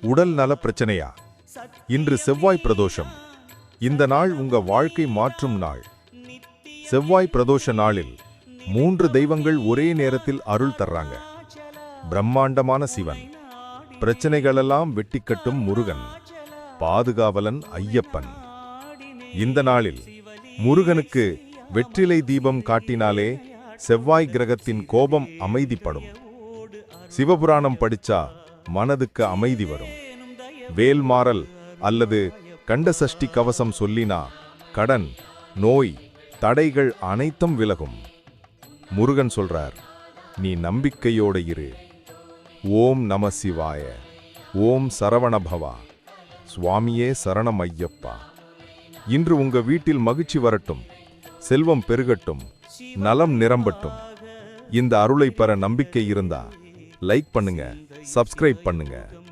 உடல் நல பிரச்சனையா? இன்று செவ்வாய் பிரதோஷம். இந்த நாள் உங்க வாழ்க்கை மாற்றும் நாள். செவ்வாய் பிரதோஷ நாளில் மூன்று தெய்வங்கள் ஒரே நேரத்தில் அருள் தர்றாங்க. பிரம்மாண்டமான சிவன். பிரச்சனைகளெல்லாம் வெட்டிக்கட்டும் முருகன். பாதுகாவலன் ஐயப்பன். இந்த நாளில் முருகனுக்கு வெற்றிலை தீபம் காட்டினாலே செவ்வாய் கிரகத்தின் கோபம் அமைதிப்படும். சிவபுராணம் படிச்சா மனதுக்கு அமைதி வரும். வேல்மாறல் அல்லது கண்டசஷ்டி கவசம் சொல்லினா கடன் நோய் தடைகள் அனைத்தும் விலகும். முருகன் சொல்றார் நீ நம்பிக்கையோட இரு. ஓம் நம சிவாய. ஓம் சரவணபவா சுவாமியே சரணம் ஐயப்பா. இன்று உங்க வீட்டில் மகிழ்ச்சி வரட்டும். செல்வம் பெருகட்டும். நலம் நிரம்பட்டும். இந்த அருளை பெற நம்பிக்கை இருந்தா லைக் பண்ணுங்க சப்ஸ்கிரைப் பண்ணுங்க.